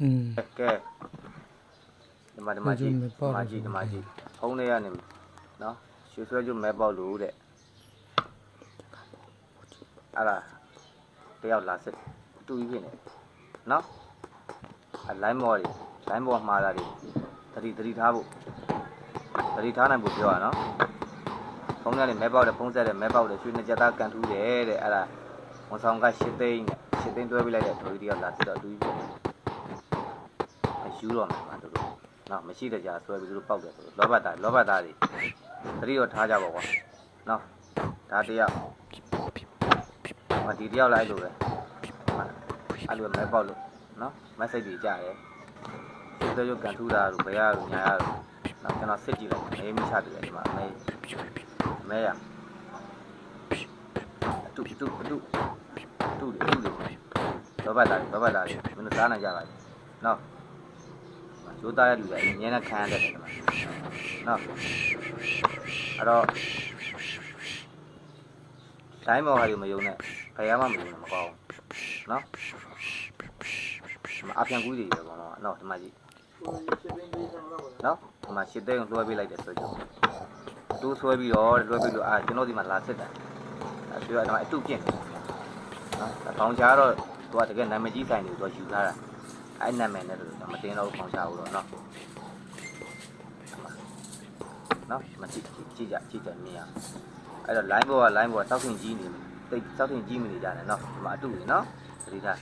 อืมကဲဒီမှာဒီမှာကြည့်ရွှေမဲပေါက်ဒီမှာကြည့်ဒီမှာကြည့်ဖုံးလေးကနေနော်ရွှေဆွဲကျမဲပေါက်လို့တဲ့အဲ့ဒါတယောက်လာစစ်အတူကြီးဖြစ်နေနော်အလိုင်းမော်တွေလိုင်းမော်မှားတာတွေတတိတတိထားဖို့တတိထားနိုင်ဖို့ပြောရနော်ဖုံးကနေမဲပေါက်တယ်ဖုံးဆက်တယ်မဲပေါက်တယ်ရွှေနှစ်ကြက်သားကန်ထူးတယ်တဲ့အဲ့ဒါဝန်ဆောင်က၈သိန်းနဲ့၈သိန်းတွဲပေးလိုက်တဲ့ဒိုကြီးတယောက်လာစစ်တော့အတူကြီးဖြစ်နေအ ယူတော့မှာပါတို့တို့နော်မရှိတဲ့ကြာဆွဲပြီးတို့ပေါက်တယ်ဆိုတော့လောဘသားလောဘသားတွေသတိတော့ထားကြပါကွာနော်ဒါတယောက်မဒီတယောက်လိုက်လို့ပဲအဲ့လိုမဲပေါက်လို့နော်မက်ဆေ့တွေကြားတယ်ဒီလိုရုပ်ကန်ထူတာတို့ဘယ်ရတို့ညာရတို့နော်ကျွန်တော်စစ်ကြည့်လိုက်အေးမိချတယ်ဒီမှာအမေအမေရအတူတူအတူအတူအတူလောဘသားလောဘသားတွေမင်းတို့စားနိုင်ကြပါလားနော် ရိုးသားတဲ့လူတွေအရင်ကခံရတဲ့တယ်ဒီမှာနော်အဲ့တော့တိုင်းမော်ဟာဒီမယုံနဲ့ဖယားမှမယုံနဲ့မကောင်းဘူးနော်ဒီမှာအပြန်ကူးတွေပဲပေါ့နော်နော်ဒီမှာကြည့်နော်ဒီမှာရှစ်သိန်းကိုလွှဲပေးလိုက်တယ်ဆိုကြတူးဆွဲပြီးတော့လွှဲပြီးတော့အာကျွန်တော်ဒီမှာလာစစ်တာအဲ့ပြီးတော့ဒီမှာအတုပြင့်တယ်နော်တောင်ချာတော့သူကတကယ်နာမည်ကြီးဆိုင်တွေသူကယူထားတာ အဲ့နာမည်နဲ့တော့မတင်တော့ခေါင်းချဘူးတော့เนาะเนาะမကြည့်ကြည့်ကြကြည့်ကြမြင်ရအဲ့တော့ line ဘောက line ဘောစောက်ထင်ကြီးနေတိတ်စောက်ထင်ကြီးမနေကြနဲ့เนาะဒီမှာအတုလေเนาะသတိထား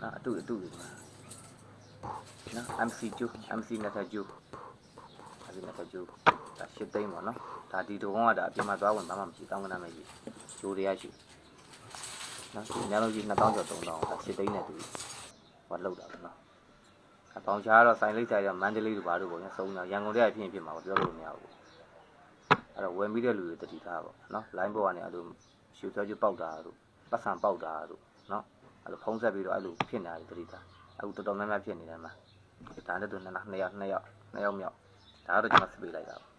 နော်အတုအတုလေဒီမှာနော် MC2 MC နဲ့ထက်ကျူအဲ့ဒီနဲ့ထက်ကျူဒါရှစ်သိန်းပေါ့နော်ဒါဒီတုံးကဒါအပြင်မှာသွားဝင်ဘာမှမရှိတောင်းကနာမရှိကျိုးတွေကရှိနော်ဒီညလုံးကြီး2000ကျော်3000ဒါရှစ်သိန်းနဲ့တူ ဟောလောက်တာပဲနော်အပေါင်ချားကတော့ဆိုင်လိပ်ဆိုင်ရမန္တလေးတို့ဘာတို့ပေါ့ညစုံညာရန်ကုန်တည်းအဖြစ်ဖြစ်မှာပေါ့ပြောလို့မရဘူးအဲ့တော့ဝင်ပြီးတဲ့လူတွေတတိထားပေါ့နော် line ဘောကနေအဲ့လိုရှူဆွဲကျွပောက်တာတို့ပတ်ဆံပေါက်တာတို့နော်အဲ့လိုဖုံးဆက်ပြီးတော့အဲ့လိုဖြစ်နေတာတတိထားအခုတော်တော်များများဖြစ်နေတယ်မှာဒါနဲ့တို့နှစ်နှစ်ယောက်နှစ်ယောက်နှစ်ယောက်မြောက်ဒါတော့ကျွန်တော်စပေးလိုက်တာပေါ့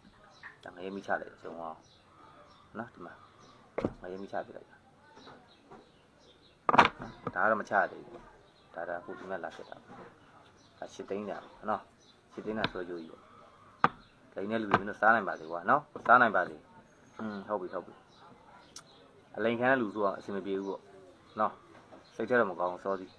ဒါငရေမိချလိုက်တယ်ကျွန်တော်နော်ဒီမှာငရေမိချပြလိုက်တာဒါကတော့မချသေးဘူး ဒါဒါခုဒီမဲ့လာဖြစ်တာဒါရှစ်သိန်းတာနော်ရှစ်သိန်းတာဆွဲကြိုးကြီးပေါ့လိန်တဲ့လူတွေမင်းတို့စားနိုင်ပါသေးကွာနော်စားနိုင်ပါသေးอืมဟုတ်ပြီဟုတ်ပြီအလိန်ခံတဲ့လူဆိုတော့အဆင်မပြေဘူးပေါ့နော်စိတ်ထဲတော့မကောင်းဘူးစောစီး